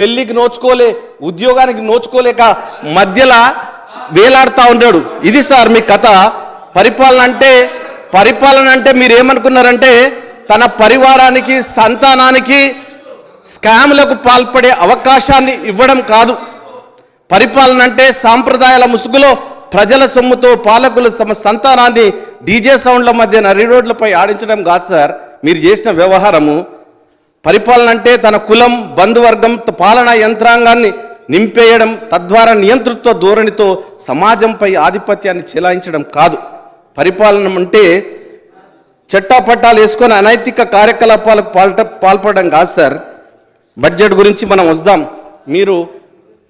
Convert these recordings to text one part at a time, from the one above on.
పెళ్ళికి నోచుకోలే ఉద్యోగానికి నోచుకోలేక మధ్యలో వేలాడుతూ ఉన్నాడు ఇది సార్ మీ కథ. పరిపాలన అంటే పరిపాలన అంటే మీరు ఏమనుకున్నారంటే తన పరివారానికి సంతానానికి స్కామ్లకు పాల్పడే అవకాశాన్ని ఇవ్వడం కాదు. పరిపాలన అంటే సాంప్రదాయాల ముసుగులో ప్రజల సొమ్ముతో పాలకులు తమ సంతానాన్ని డీజే సౌండ్ల మధ్య నరి రోడ్లపై ఆడించడం కాదు సార్. మీరు చేసిన వ్యవహారము పరిపాలన అంటే తన కులం బంధువర్గం పాలనా యంత్రాంగాన్ని నింపేయడం తద్వారా నియంతృత్వ ధోరణితో సమాజంపై ఆధిపత్యాన్ని చెలాయించడం కాదు. పరిపాలన అంటే చట్టాపట్టాలు వేసుకొని అనైతిక కార్యకలాపాలకు పాల్ట పాల్పడడం కాదు సార్. బడ్జెట్ గురించి మనం వద్దాం మీరు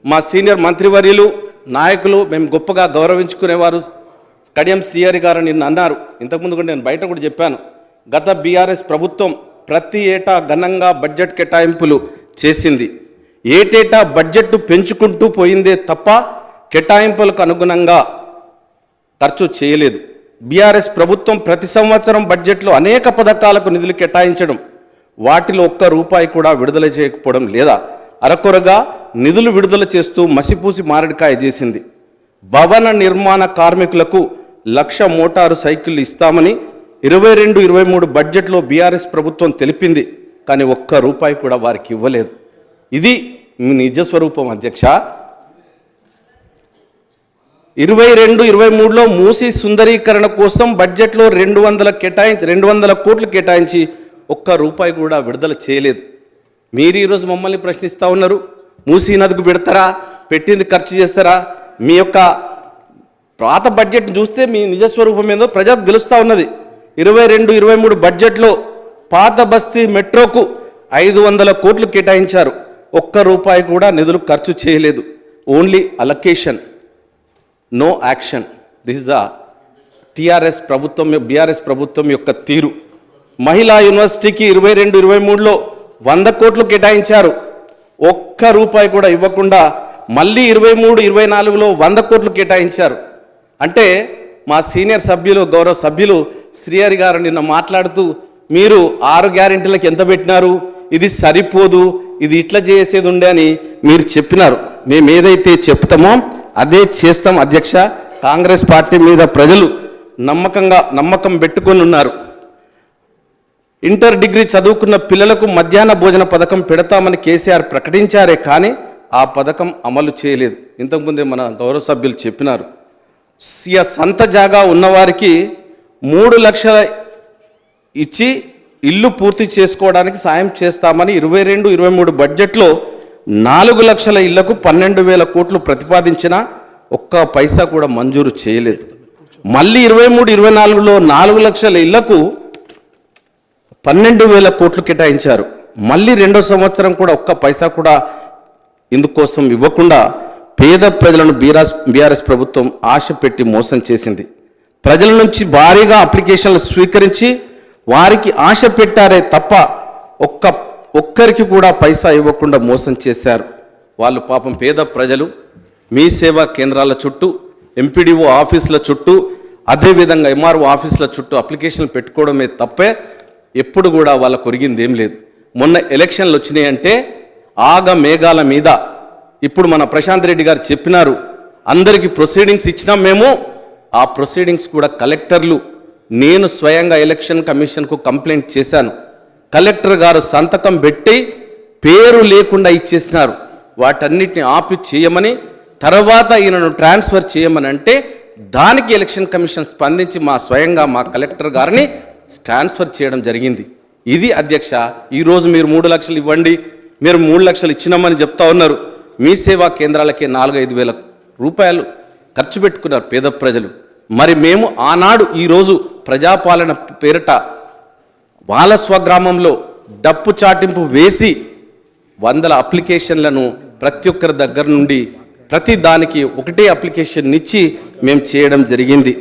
మా సీనియర్ మంత్రివర్యులు నాయకులు మేము గొప్పగా గౌరవించుకునేవారు కడియం శ్రీహరి గారు నిన్న అన్నారు. ఇంతకుముందు కూడా నేను బయట కూడా చెప్పాను. గత బీఆర్ఎస్ ప్రభుత్వం ప్రతి ఏటా ఘనంగా బడ్జెట్ కేటాయింపులు చేసింది. ఏటేటా బడ్జెట్ పెంచుకుంటూ పోయిందే తప్ప కేటాయింపులకు అనుగుణంగా ఖర్చు చేయలేదు. బీఆర్ఎస్ ప్రభుత్వం ప్రతి సంవత్సరం బడ్జెట్లో అనేక పథకాలకు నిధులు కేటాయించడం వాటిలో ఒక్క రూపాయి కూడా విడుదల చేయకపోవడం లేదా అరకొరగా నిధులు విడుదల చేస్తూ మసిపూసి మారడికాయ చేసింది. భవన నిర్మాణ కార్మికులకు లక్ష మోటారు సైకిళ్ళు ఇస్తామని ఇరవై రెండు ఇరవై మూడు బడ్జెట్లో బీఆర్ఎస్ ప్రభుత్వం తెలిపింది కానీ ఒక్క రూపాయి కూడా వారికి ఇవ్వలేదు. ఇది నిజస్వరూపం నిజ స్వరూపం అధ్యక్ష. ఇరవై రెండు ఇరవై మూడులో మూసి సుందరీకరణ కోసం బడ్జెట్లో రెండు వందల కేటాయించి రెండు వందల కోట్లు కేటాయించి ఒక్క రూపాయి కూడా విడుదల చేయలేదు. మీరు ఈరోజు మమ్మల్ని ప్రశ్నిస్తూ ఉన్నారు మూసీ నదికి పెడతారా పెట్టింది ఖర్చు చేస్తారా? మీ యొక్క పాత బడ్జెట్ చూస్తే మీ నిజస్వరూపం ఏందో ప్రజలకు తెలుస్తూ ఉన్నది. ఇరవై రెండు ఇరవై మూడు బడ్జెట్లో పాత బస్తీ మెట్రోకు ఐదు వందల కోట్లు కేటాయించారు. ఒక్క రూపాయి కూడా నిధులు ఖర్చు చేయలేదు. Only allocation no action this the TRS ప్రభుత్వం బీఆర్ఎస్ ప్రభుత్వం యొక్క తీరు. మహిళా యూనివర్సిటీకి ఇరవై రెండు ఇరవై మూడులో వంద కోట్లు కేటాయించారు. ఒక్క రూపాయి కూడా ఇవ్వకుండా మళ్ళీ ఇరవై మూడు ఇరవై నాలుగులో వంద కోట్లు కేటాయించారు. అంటే మా సీనియర్ సభ్యులు గౌరవ సభ్యులు శ్రీహరి గారు నిన్న మాట్లాడుతూ మీరు ఆరు గ్యారెంటీలకు ఎంత పెట్టినారు? ఇది సరిపోదు ఇది ఇట్లా చేసేది ఉండే అని మీరు చెప్పినారు. మేము ఏదైతే చెప్తామో అదే చేస్తాం అధ్యక్ష. కాంగ్రెస్ పార్టీ మీద ప్రజలు నమ్మకంగా నమ్మకం పెట్టుకొని ఉన్నారు. ఇంటర్ డిగ్రీ చదువుకున్న పిల్లలకు మధ్యాహ్న భోజన పథకం పెడతామని కేసీఆర్ ప్రకటించారే కానీ ఆ పథకం అమలు చేయలేదు. ఇంతకుముందే మన గౌరవ సభ్యులు చెప్పినారు. సియ సంత జాగా ఉన్నవారికి మూడు లక్షల ఇచ్చి ఇల్లు పూర్తి చేసుకోవడానికి సాయం చేస్తామని ఇరవై రెండు ఇరవై మూడు బడ్జెట్లో నాలుగు లక్షల ఇళ్ళకు పన్నెండు వేల కోట్లు ప్రతిపాదించిన ఒక్క పైసా కూడా మంజూరు చేయలేదు. మళ్ళీ ఇరవై మూడు ఇరవై నాలుగులో నాలుగు లక్షల ఇళ్ళకు పన్నెండు వేల కోట్లు కేటాయించారు. మళ్ళీ రెండో సంవత్సరం కూడా ఒక్క పైసా కూడా ఇందుకోసం ఇవ్వకుండా పేద ప్రజలను బీఆర్ఎస్ బీఆర్ఎస్ ప్రభుత్వం ఆశ పెట్టి మోసం చేసింది. ప్రజల నుంచి భారీగా అప్లికేషన్లు స్వీకరించి వారికి ఆశ పెట్టారే తప్ప ఒక్క ఒక్కరికి కూడా పైసా ఇవ్వకుండా మోసం చేశారు. వాళ్ళు పాపం పేద ప్రజలు. మీ సేవా కేంద్రాల చుట్టూ ఎంపీడీఓ ఆఫీసుల చుట్టూ అదేవిధంగా ఎంఆర్ఓ ఆఫీసుల చుట్టూ అప్లికేషన్లు పెట్టుకోవడమే తప్పే ఎప్పుడు కూడా వాళ్ళకు ఒరిగింది ఏం లేదు. మొన్న ఎలక్షన్లు వచ్చినాయంటే ఆగ మేఘాల మీద. ఇప్పుడు మన ప్రశాంత్ రెడ్డి గారు చెప్పినారు అందరికీ ప్రొసీడింగ్స్ ఇచ్చినాం మేము ఆ ప్రొసీడింగ్స్ కూడా కలెక్టర్లు నేను స్వయంగా ఎలక్షన్ కమిషన్కు కంప్లైంట్ చేశాను. కలెక్టర్ గారు సంతకం పెట్టి పేరు లేకుండా ఇచ్చేసినారు. వాటన్నిటిని ఆపి చేయమని తర్వాత ఈయనను ట్రాన్స్ఫర్ చేయమని అంటే దానికి ఎలక్షన్ కమిషన్ స్పందించి మా స్వయంగా మా కలెక్టర్ గారిని ట్రాన్స్ఫర్ చేయడం జరిగింది. ఇది అధ్యక్ష ఈరోజు మీరు మూడు లక్షలు ఇవ్వండి మీరు మూడు లక్షలు ఇచ్చినామని చెప్తా ఉన్నారు. మీ సేవా కేంద్రాలకే నాలుగు ఐదు వేల రూపాయలు ఖర్చు పెట్టుకున్నారు పేద ప్రజలు. మరి మేము ఆనాడు ఈరోజు ప్రజాపాలన పేరిట వాళ్ళ స్వగ్రామంలో డప్పు చాటింపు వేసి వందల అప్లికేషన్లను ప్రతి ఒక్కరి దగ్గర నుండి ప్రతి దానికి ఒకటే అప్లికేషన్ ఇచ్చి మేము చేయడం జరిగింది.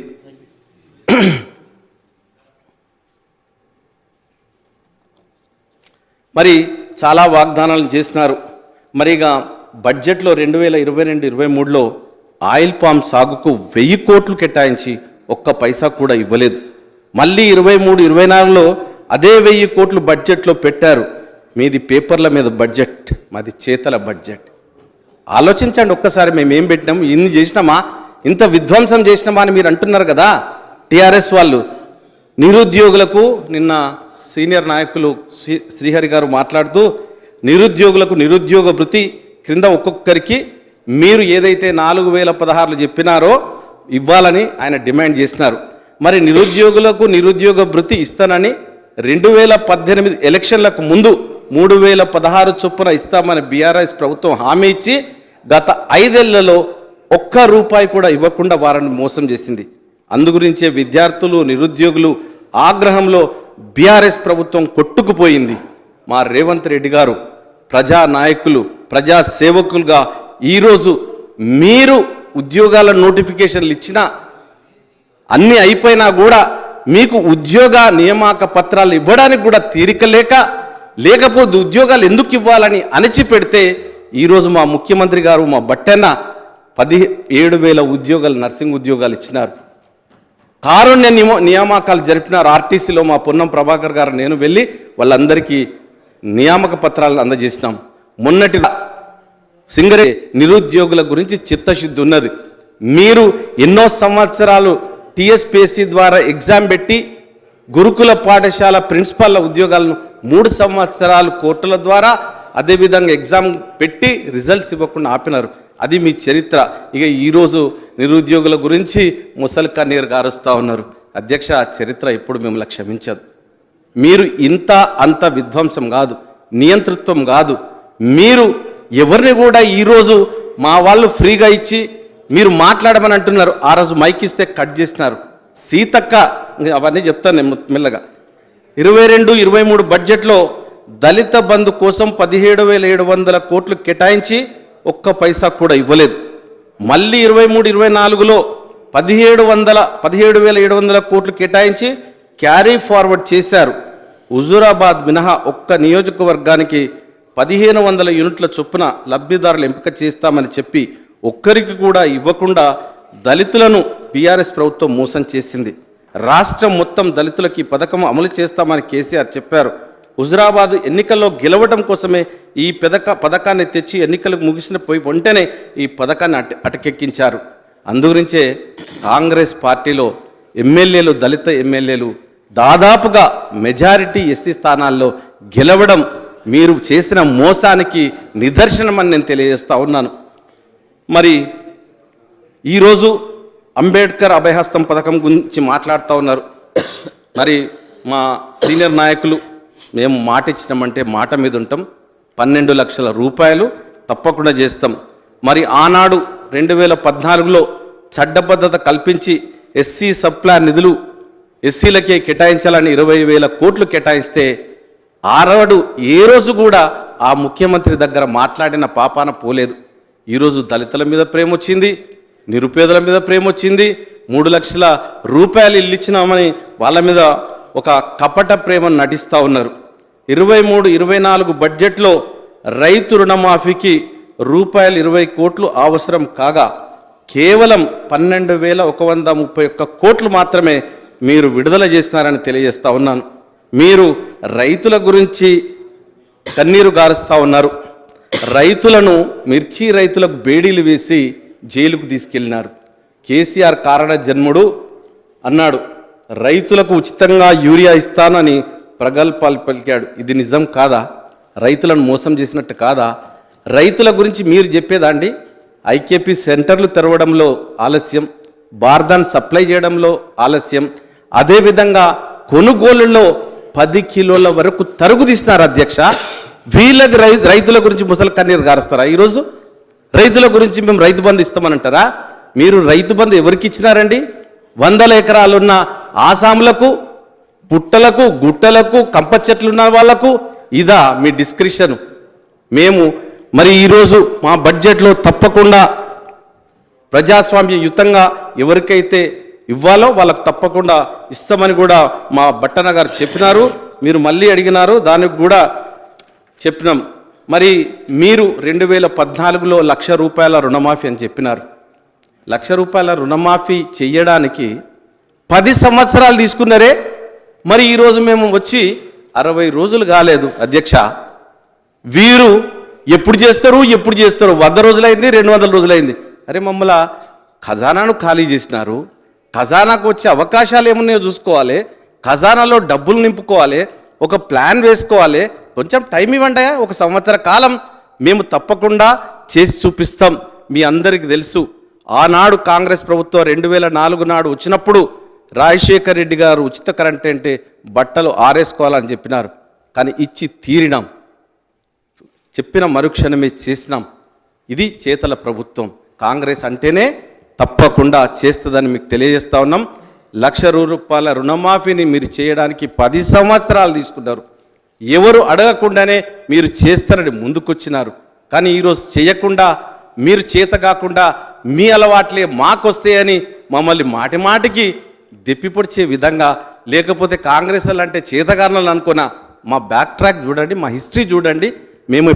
మరి చాలా వాగ్దానాలు చేసినారు. మరి ఇక బడ్జెట్లో రెండు వేల ఇరవై రెండు ఇరవై మూడులో ఆయిల్ పామ్ సాగుకు వెయ్యి కోట్లు కేటాయించి ఒక్క పైసా కూడా ఇవ్వలేదు. మళ్ళీ ఇరవై మూడు ఇరవై నాలుగులో అదే వెయ్యి కోట్లు బడ్జెట్లో పెట్టారు. మీది పేపర్ల మీద బడ్జెట్ మాది చేతల బడ్జెట్. ఆలోచించండి ఒక్కసారి మేము ఏం పెట్టినాం ఇన్ని చేసినామా ఇంత విధ్వంసం చేసినామా అని మీరు అంటున్నారు కదా? టీఆర్ఎస్ వాళ్ళు నిరుద్యోగులకు నిన్న సీనియర్ నాయకులు శ్రీ- శ్రీహరి గారు మాట్లాడుతూ నిరుద్యోగులకు నిరుద్యోగ వృత్తి క్రింద ఒక్కొక్కరికి మీరు ఏదైతే నాలుగు వేల పదహారులు చెప్పినారో ఇవ్వాలని ఆయన డిమాండ్ చేసినారు. మరి నిరుద్యోగులకు నిరుద్యోగ భృతి ఇస్తానని రెండు వేల పద్దెనిమిది ఎలక్షన్లకు ముందు మూడు వేల పదహారు చొప్పున ఇస్తామని బీఆర్ఎస్ ప్రభుత్వం హామీ ఇచ్చి గత ఐదేళ్ళలో ఒక్క రూపాయి కూడా ఇవ్వకుండా వారిని మోసం చేసింది. అందుగురించే విద్యార్థులు నిరుద్యోగులు ఆగ్రహంలో బీఆర్ఎస్ ప్రభుత్వం కొట్టుకుపోయింది. మా రేవంత్ రెడ్డి గారు ప్రజా నాయకులు ప్రజా సేవకులుగా ఈరోజు మీరు ఉద్యోగాల నోటిఫికేషన్లు ఇచ్చినా అన్నీ అయిపోయినా కూడా మీకు ఉద్యోగ నియామక పత్రాలు ఇవ్వడానికి కూడా తీరిక లేక లేకపోతే ఉద్యోగాలు ఎందుకు ఇవ్వాలని అణచిపెడితే ఈరోజు మా ముఖ్యమంత్రి గారు మా బట్టన్న పది ఏడు వేల ఉద్యోగాలు నర్సింగ్ ఉద్యోగాలు ఇచ్చినారు. కారుణ్య నియమ నియామకాలు జరిపినారు ఆర్టీసీలో మా పొన్నం ప్రభాకర్ గారు. నేను వెళ్ళి వాళ్ళందరికీ నియామక పత్రాలను అందజేసినాం. మొన్నటి సింగరే నిరుద్యోగుల గురించి చిత్తశుద్ధి ఉన్నది. మీరు ఎన్నో సంవత్సరాలు టీఎస్పీఎస్సీ ద్వారా ఎగ్జామ్ పెట్టి గురుకుల పాఠశాల ప్రిన్సిపాల్ల ఉద్యోగాలను మూడు సంవత్సరాలు కోర్టుల ద్వారా అదేవిధంగా ఎగ్జామ్ పెట్టి రిజల్ట్స్ ఇవ్వకుండా ఆపినారు. అది మీ చరిత్ర. ఇక ఈరోజు నిరుద్యోగుల గురించి ముసలి కన్నీరు గారుస్తూ ఉన్నారు. అధ్యక్ష చరిత్ర ఎప్పుడు మిమ్మల్ని క్షమించదు. మీరు ఇంత అంత విధ్వంసం కాదు నియంతృత్వం కాదు. మీరు ఎవరిని కూడా ఈరోజు మా వాళ్ళు ఫ్రీగా ఇచ్చి మీరు మాట్లాడమని అంటున్నారు. ఆ రోజు మైక్ ఇస్తే కట్ చేసినారు. సీతక్క అవన్నీ చెప్తాను నేను మెల్లగా. ఇరవై రెండు ఇరవై మూడు బడ్జెట్లో దళిత బంధు కోసం పదిహేడు వేల ఏడు వందల కోట్లు కేటాయించి ఒక్క పైసా కూడా ఇవ్వలేదు. మళ్ళీ ఇరవై మూడు ఇరవై నాలుగులో పదిహేడు వందల పదిహేడు వేల ఏడు వందల కోట్లు కేటాయించి క్యారీ ఫార్వర్డ్ చేశారు. హుజూరాబాద్ మినహా ఒక్క నియోజకవర్గానికి పదిహేను వందల యూనిట్ల చొప్పున లబ్ధిదారులు ఎంపిక చేస్తామని చెప్పి ఒక్కరికి కూడా ఇవ్వకుండా దళితులను బీఆర్ఎస్ ప్రభుత్వం మోసం చేసింది. రాష్ట్రం మొత్తం దళితులకి ఈ పథకం అమలు చేస్తామని కేసీఆర్ చెప్పారు. హుజురాబాద్ ఎన్నికల్లో గెలవడం కోసమే ఈ పథక పథకాన్ని తెచ్చి ఎన్నికలు ముగిసిన పోయి వెంటనే ఈ పథకాన్ని అట అటకెక్కించారు. అందుగురించే కాంగ్రెస్ పార్టీలో ఎమ్మెల్యేలు దళిత ఎమ్మెల్యేలు దాదాపుగా మెజారిటీ ఎస్సీ స్థానాల్లో గెలవడం మీరు చేసిన మోసానికి నిదర్శనమని నేను తెలియజేస్తా ఉన్నాను. మరి ఈరోజు అంబేద్కర్ అభయహస్తం పథకం గురించి మాట్లాడుతూ ఉన్నారు. మరి మా సీనియర్ నాయకులు మేము మాట ఇచ్చినామంటే మాట మీద ఉంటాం. పన్నెండు లక్షల రూపాయలు తప్పకుండా చేస్తాం. మరి ఆనాడు రెండు వేల పద్నాలుగులో చట్టబద్ధత కల్పించి ఎస్సీ సప్లా నిధులు ఎస్సీలకే కేటాయించాలని ఇరవై వేల కోట్లు కేటాయిస్తే ఆరవడు ఏ రోజు కూడా ఆ ముఖ్యమంత్రి దగ్గర మాట్లాడిన పాపాన పోలేదు. ఈరోజు దళితుల మీద ప్రేమ వచ్చింది నిరుపేదల మీద ప్రేమ వచ్చింది. మూడు లక్షల రూపాయలు ఇల్లు ఇచ్చినామని వాళ్ళ మీద ఒక కపట ప్రేమను నటిస్తూ ఉన్నారు. ఇరవై మూడు ఇరవై నాలుగు బడ్జెట్లో రైతు రుణమాఫీకి రూపాయలు ఇరవై కోట్లు అవసరం కాగా కేవలం పన్నెండు వేల ఒక వంద ముప్పై ఒక్క కోట్లు మాత్రమే మీరు విడుదల చేస్తున్నారని తెలియజేస్తా ఉన్నాను. మీరు రైతుల గురించి కన్నీరు గారుస్తూ ఉన్నారు. రైతులను మిర్చి రైతులకు బేడీలు వేసి జైలుకు తీసుకెళ్ళినారు కేసీఆర్ కారణ జన్ముడు అన్నాడు రైతులకు ఉచితంగా యూరియా ఇస్తానని ప్రగల్భాలు పలికాడు. ఇది నిజం కాదా? రైతులను మోసం చేసినట్టు కాదా? రైతుల గురించి మీరు చెప్పేదా అండి? ఐకేపీ సెంటర్లు తెరవడంలో ఆలస్యం బార్దాన్ సప్లై చేయడంలో ఆలస్యం అదేవిధంగా కొనుగోలులో పది కిలోల వరకు తరుగు తీస్తున్నారు అధ్యక్ష. వీళ్ళకి రై రైతుల గురించి ముసలి కన్నీరు గారుస్తారా ఈరోజు? రైతుల గురించి మేము రైతు బంధు ఇస్తామనంటారా? మీరు రైతు బంధు ఎవరికి ఇచ్చినారండి? వందల ఎకరాలున్న ఆసాములకు పుట్టలకు గుట్టలకు కంప చెట్లున్న వాళ్ళకు ఇదా మీ డిస్క్రిప్షన్. మేము మరి ఈరోజు మా బడ్జెట్లో తప్పకుండా ప్రజాస్వామ్యయుతంగా ఎవరికైతే ఇవ్వాలో వాళ్ళకు తప్పకుండా ఇస్తామని కూడా మా బట్టన గారు చెప్పినారు. మీరు మళ్ళీ అడిగినారు దానికి కూడా చెప్పినాం. మరి మీరు రెండు వేల పద్నాలుగులో లక్ష రూపాయల రుణమాఫీ అని చెప్పినారు. లక్ష రూపాయల రుణమాఫీ చెయ్యడానికి పది సంవత్సరాలు తీసుకున్నారే. మరి ఈరోజు మేము వచ్చి అరవై రోజులు కాలేదు అధ్యక్ష. వీరు ఎప్పుడు చేస్తారు ఎప్పుడు చేస్తారు? వంద రోజులైంది రెండు వందల రోజులైంది. అరే మమ్మల్ని ఖజానాను ఖాళీ చేసినారు. ఖజానాకు వచ్చే అవకాశాలు ఏమున్నాయో చూసుకోవాలి. ఖజానాలో డబ్బులు నింపుకోవాలి. ఒక ప్లాన్ వేసుకోవాలి. కొంచెం టైం ఇవ్వండి ఒక సంవత్సర కాలం మేము తప్పకుండా చేసి చూపిస్తాం. మీ అందరికీ తెలుసు. ఆనాడు కాంగ్రెస్ ప్రభుత్వం రెండు వేల నాలుగు నాడు వచ్చినప్పుడు రాజశేఖర్ రెడ్డి గారు ఉచిత కరెంట్ అంటే బట్టలు ఆరేసుకోవాలని చెప్పినారు. కానీ ఇచ్చి తీరినాం. చెప్పిన మరుక్షణమే చేసినాం. ఇది చేతల ప్రభుత్వం. కాంగ్రెస్ అంటేనే తప్పకుండా చేస్తుందని మీకు తెలియజేస్తా ఉన్నాం. లక్ష రూపాయల రుణమాఫీని మీరు చేయడానికి పది సంవత్సరాలు తీసుకున్నారు. ఎవరు అడగకుండానే మీరు చేస్తారని ముందుకొచ్చినారు. కానీ ఈరోజు చేయకుండా మీరు చేత కాకుండా మీ అలవాట్లే మాకొస్తాయని మమ్మల్ని మాటి మాటికి దెప్పిపొడిచే విధంగా లేకపోతే కాంగ్రెస్ అంటే చేతగారణలు అనుకున్న మా బ్యాక్ ట్రాక్ చూడండి మా హిస్టరీ చూడండి. మేము